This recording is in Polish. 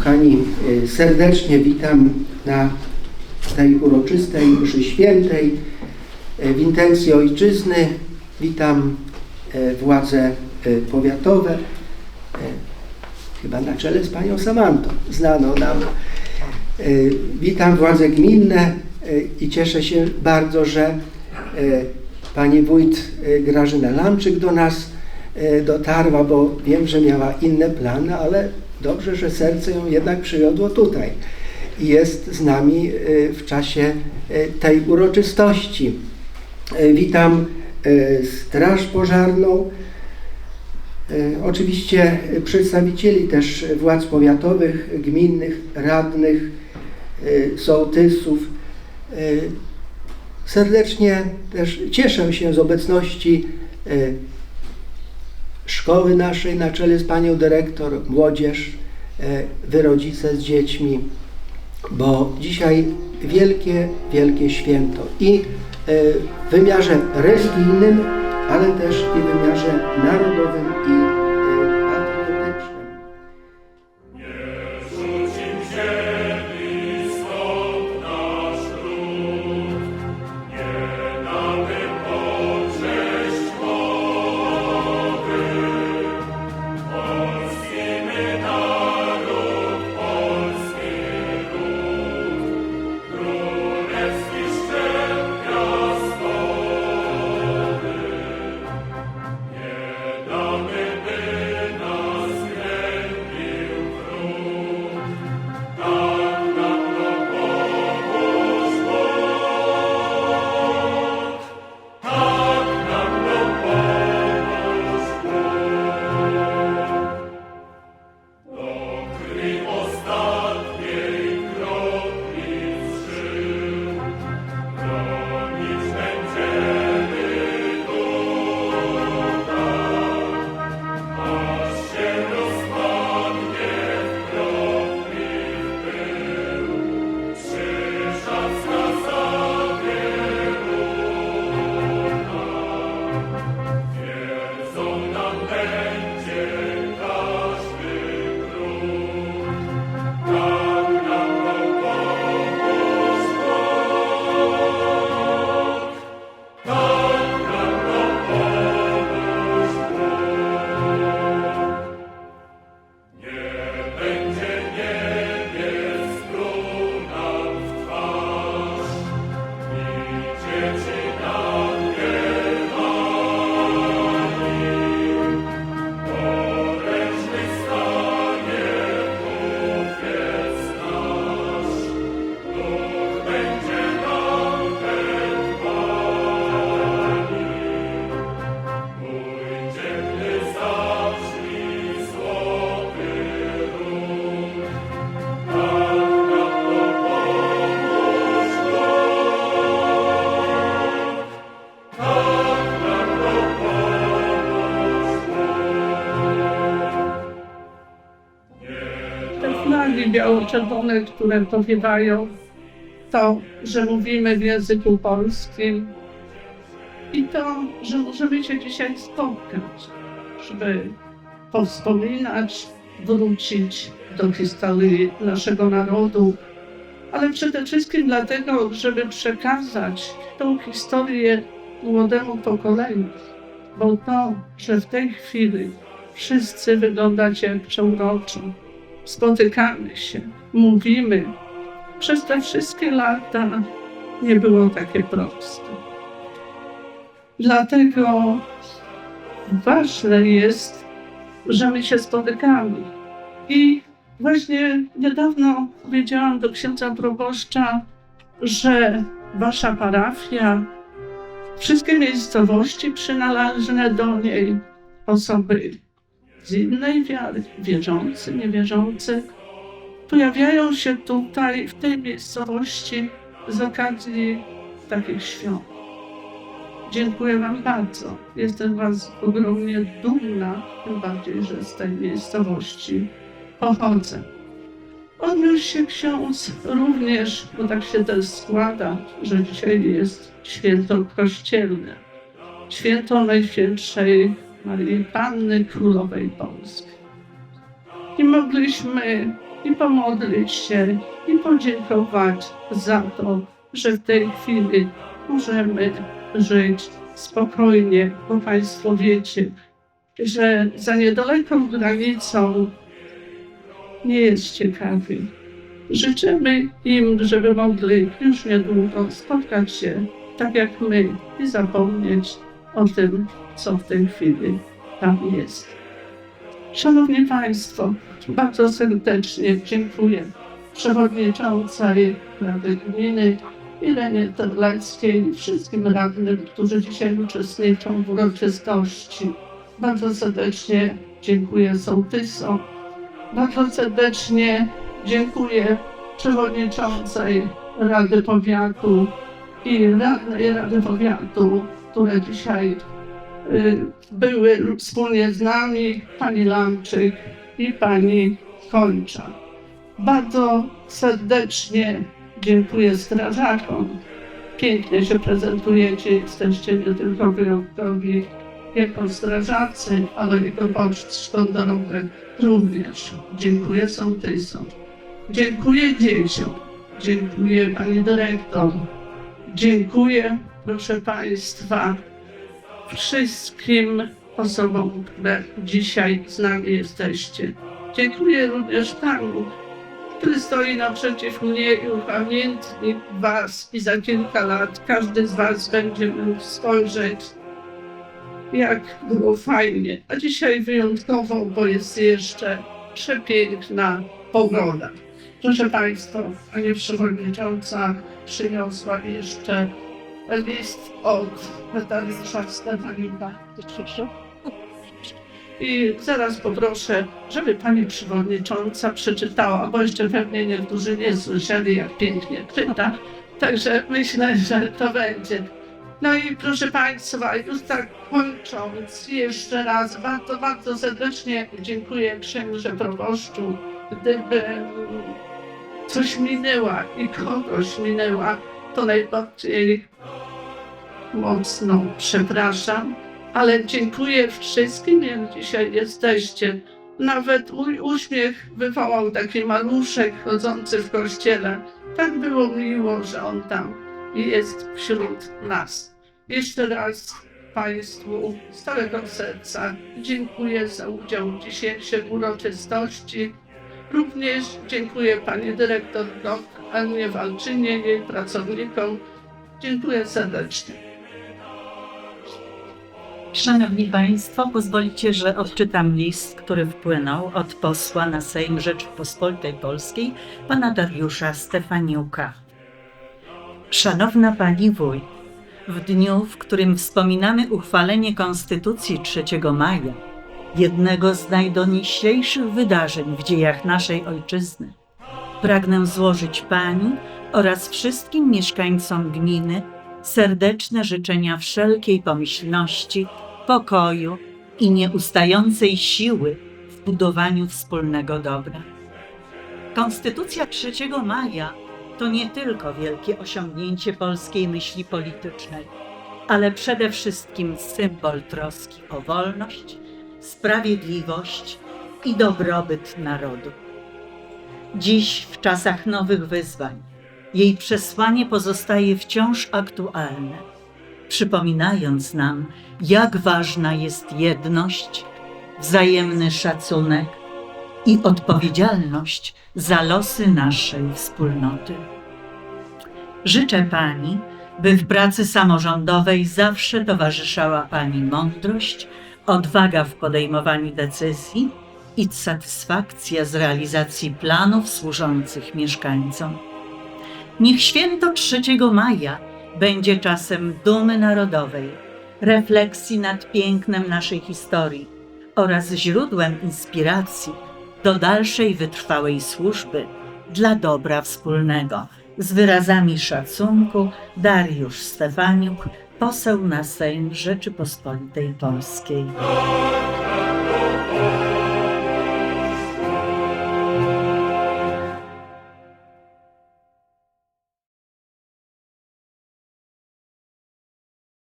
Kochani, y, serdecznie witam na tej uroczystej mszy świętej y, w intencji ojczyzny. Witam y, władze powiatowe, chyba na czele z panią Samantą, znaną nam. Witam władze gminne i cieszę się bardzo, że pani wójt Grażyna Lamczyk do nas dotarła, bo wiem, że miała inne plany, ale dobrze, że serce ją jednak przywiodło tutaj i jest z nami y, w czasie y, tej uroczystości. Y, Witam Straż Pożarną, oczywiście przedstawicieli też władz powiatowych, gminnych, radnych, sołtysów. Serdecznie też cieszę się z obecności szkoły naszej na czele z panią dyrektor, młodzież, e, wy rodzice z dziećmi, bo dzisiaj wielkie, wielkie święto. I e, w wymiarze religijnym, ale też i w wymiarze narodowym i flagi biało-czerwone, które powiewają, to, że mówimy w języku polskim i to, że możemy się dzisiaj spotkać, żeby powspominać, wrócić do historii naszego narodu, ale przede wszystkim dlatego, żeby przekazać tą historię młodemu pokoleniu, bo to, że w tej chwili wszyscy wyglądacie przeuroczo, spotykamy się, mówimy. Przez te wszystkie lata nie było takie proste. Dlatego ważne jest, że my się spotykamy. I właśnie niedawno powiedziałam do księdza proboszcza, że wasza parafia, wszystkie miejscowości przynależne do niej, osoby z innej wiary, wierzący, niewierzący, pojawiają się tutaj, w tej miejscowości, z okazji takich świąt. Dziękuję Wam bardzo. Jestem Was ogromnie dumna, tym bardziej, że z tej miejscowości pochodzę. Odniósł się ksiądz również, bo tak się też składa, że dzisiaj jest święto kościelne. Święto Najświętszej Marii Panny Królowej Polski. I mogliśmy i pomodlić się i podziękować za to, że w tej chwili możemy żyć spokojnie, bo Państwo wiecie, że za niedaleką granicą nie jest ciekawy. Życzymy im, żeby mogli już niedługo spotkać się tak jak my i zapomnieć o tym, co w tej chwili tam jest. Szanowni Państwo, bardzo serdecznie dziękuję przewodniczącej Rady Gminy Irenie Terleckiej i wszystkim radnym, którzy dzisiaj uczestniczą w uroczystości. Bardzo serdecznie dziękuję sołtysom. Bardzo serdecznie dziękuję przewodniczącej Rady Powiatu i radnej Rady Powiatu, które dzisiaj y, były wspólnie z nami, pani Lamczyk i pani Kończa. Bardzo serdecznie dziękuję strażakom. Pięknie się prezentujecie, jesteście nie tylko wyjątkowi jako strażacy, ale jako poczt sztandarowe również. Dziękuję sołtysom. Dziękuję dzieciom. Dziękuję pani dyrektor. Dziękuję, proszę Państwa, wszystkim osobom, które dzisiaj z nami jesteście. Dziękuję również Panu, który stoi naprzeciw mnie i upamiętni Was i za kilka lat każdy z Was będzie mógł spojrzeć, jak było fajnie. A dzisiaj wyjątkowo, bo jest jeszcze przepiękna pogoda. Proszę Państwa, Pani Przewodnicząca przyniosła jeszcze list od Metariusza Stefaniuka. I zaraz poproszę, żeby Pani Przewodnicząca przeczytała, bo jeszcze pewnie niektórzy nie słyszeli, jak pięknie czyta. Także myślę, że to będzie. No i proszę Państwa, już tak kończąc, jeszcze raz bardzo, bardzo serdecznie dziękuję księże proboszczu. Gdyby coś minęła i kogoś minęła, to najbardziej mocno przepraszam, ale dziękuję wszystkim, jak dzisiaj jesteście. Nawet mój uśmiech wywołał taki maluszek chodzący w kościele. Tak było miło, że on tam jest wśród nas. Jeszcze raz Państwu z całego serca dziękuję za udział w dzisiejszej uroczystości. Również dziękuję Pani Dyrektor GOK Annie Walczynie, jej pracownikom. Dziękuję serdecznie. Szanowni Państwo, pozwolicie, że odczytam list, który wpłynął od posła na Sejm Rzeczypospolitej Polskiej, pana Dariusza Stefaniuka. Szanowna Pani Wójt, w dniu, w którym wspominamy uchwalenie Konstytucji 3 maja, jednego z najdoniślejszych wydarzeń w dziejach naszej ojczyzny, pragnę złożyć Pani oraz wszystkim mieszkańcom gminy serdeczne życzenia wszelkiej pomyślności, pokoju i nieustającej siły w budowaniu wspólnego dobra. Konstytucja 3 maja to nie tylko wielkie osiągnięcie polskiej myśli politycznej, ale przede wszystkim symbol troski o wolność, sprawiedliwość i dobrobyt narodu. Dziś, w czasach nowych wyzwań, jej przesłanie pozostaje wciąż aktualne, przypominając nam, jak ważna jest jedność, wzajemny szacunek i odpowiedzialność za losy naszej wspólnoty. Życzę Pani, by w pracy samorządowej zawsze towarzyszała Pani mądrość, odwaga w podejmowaniu decyzji i satysfakcja z realizacji planów służących mieszkańcom. Niech święto 3 maja będzie czasem dumy narodowej, refleksji nad pięknem naszej historii oraz źródłem inspiracji do dalszej wytrwałej służby dla dobra wspólnego. Z wyrazami szacunku Dariusz Stefaniuk, poseł na Sejm Rzeczypospolitej Polskiej.